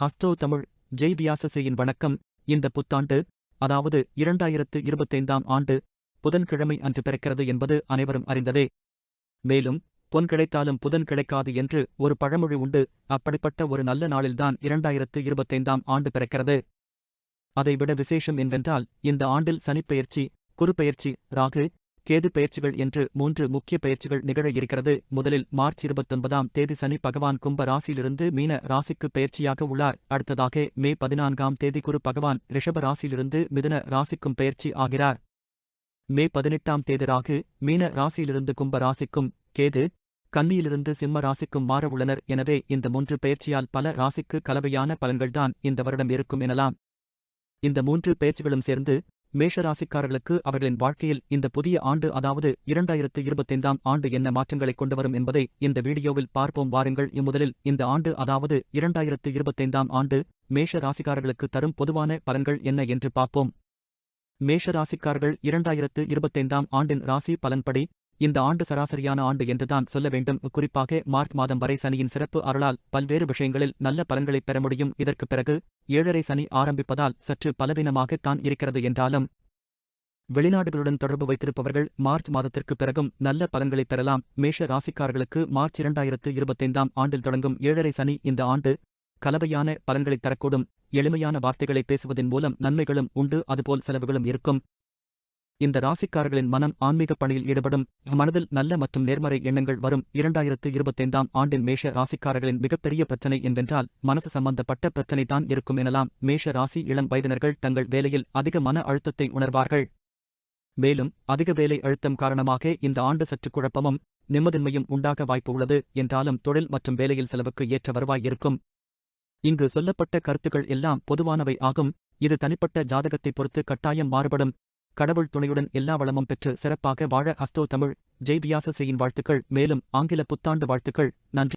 ஹஸ்டோ தமிழ் ஜெய் வியாசசேயின் வணக்கம். இந்த புத்தாண்டு அதாவது இரண்டாயிரத்து இருபத்தைந்தாம் ஆண்டு புதன்கிழமை அன்று பிறக்கிறது என்பது அனைவரும் அறிந்ததே. மேலும் பொன் கிடைத்தாலும் புதன் கிடைக்காது என்று ஒரு பழமொழி உண்டு. அப்படிப்பட்ட ஒரு நல்ல நாளில்தான் இரண்டாயிரத்து இருபத்தைந்தாம் ஆண்டு பிறக்கிறது. அதைவிட விசேஷம் என்னவென்றால் இந்த ஆண்டில் சனிப்பெயர்ச்சி குறுப்பெயர்ச்சி ராகு கேது பெயர்ச்சிகள் என்று மூன்று முக்கிய பெயர்ச்சிகள் நிகழ இருக்கிறது. முதலில் மார்ச் இருபத்தொன்பதாம் தேதி சனி பகவான் கும்ப ராசியிலிருந்து மீன ராசிக்கு பெயர்ச்சியாக உள்ளார். அடுத்ததாக மே பதினான்காம் தேதி குரு பகவான் ரிஷப ராசியிலிருந்து மிதுன ராசிக்கும் பெயர்ச்சி ஆகிறார். மே பதினெட்டாம் தேதி ராகு மீன ராசியிலிருந்து கும்ப ராசிக்கும் கேது கன்னியிலிருந்து சிம்ம ராசிக்கும் மாற உள்ளனர். எனவே இந்த மூன்று பெயர்ச்சியால் பல ராசிக்கு கலவையான பலன்கள்தான் இந்த வருடம் இருக்கும் எனலாம். இந்த மூன்று பெயர்ச்சிகளும் சேர்ந்து மேஷ ராசிக்காரர்களுக்கு அவர்களின் வாழ்க்கையில் இந்த புதிய ஆண்டு அதாவது இரண்டாயிரத்து இருபத்தைந்தாம் ஆண்டு என்ன மாற்றங்களை கொண்டுவரும் என்பதை இந்த வீடியோவில் பார்ப்போம். வாருங்கள் இம்முதலில் இந்த ஆண்டு அதாவது இரண்டாயிரத்து இருபத்தைந்தாம் ஆண்டு மேஷ ராசிக்காரர்களுக்கு தரும் பொதுவான பலன்கள் என்ன என்று பார்ப்போம். மேஷ ராசிக்காரர்கள் இரண்டாயிரத்து இருபத்தைந்தாம் ஆண்டின் ராசி பலன்படி இந்த ஆண்டு சராசரியான ஆண்டு என்றுதான் சொல்ல வேண்டும். குறிப்பாக மார்ச் மாதம் வரை சனியின் சிறப்பு அருளால் பல்வேறு விஷயங்களில் நல்ல பலன்களை பெற முடியும். இதற்குப் பிறகு ஏழரை சனி ஆரம்பிப்பதால் சற்று பலவீனமாகத்தான் இருக்கிறது என்றாலும் வெளிநாடுகளுடன் தொடர்பு வைத்திருப்பவர்கள் மார்ச் மாதத்திற்குப் பிறகும் நல்ல பலன்களை பெறலாம். மேஷ ராசிக்காரர்களுக்கு மார்ச் இரண்டாயிரத்து இருபத்தைந்தாம் ஆண்டில் தொடங்கும் ஏழரை சனி இந்த ஆண்டு கலவையான பலன்களை தரக்கூடும். எளிமையான வார்த்தைகளை பேசுவதன் மூலம் நன்மைகளும் உண்டு. அதுபோல் செலவுகளும் இருக்கும். இந்த ராசிக்காரர்களின் மனம் ஆன்மீக பணியில் ஈடுபடும் மனதில் நல்ல மற்றும் நேர்மறை எண்ணங்கள் வரும் இரண்டாயிரத்து இருபத்தைந்தாம் ஆண்டின் மேஷ ராசிக்காரர்களின் மிகப்பெரிய பிரச்சனை என்பென்றால் மனசு சம்பந்தப்பட்ட பிரச்சனை தான் இருக்கும் எனலாம். மேஷ ராசி இளம் வயதினர்கள் தங்கள் வேலையில் அதிக மன அழுத்தத்தை உணர்வார்கள். மேலும் அதிக வேலை அழுத்தம் காரணமாக இந்த ஆண்டு சற்று குழப்பமும் நிம்மதின்மையும் உண்டாக வாய்ப்பு உள்ளது என்றாலும் தொழில் மற்றும் வேலையில் செலவுக்கு ஏற்ற வருவாய் இருக்கும். இங்கு சொல்லப்பட்ட கருத்துக்கள் எல்லாம் பொதுவானவை ஆகும். இது தனிப்பட்ட ஜாதகத்தை பொறுத்து கட்டாயம் மாறுபடும். கடவுள் துணையுடன் எல்லா வளமும் பெற்று சிறப்பாக வாழ ஹஸ்தோ தமிழ். ஜெய்பியாசசியின் வாழ்த்துக்கள். மேலும் ஆங்கில புத்தாண்டு வாழ்த்துக்கள். நன்றி.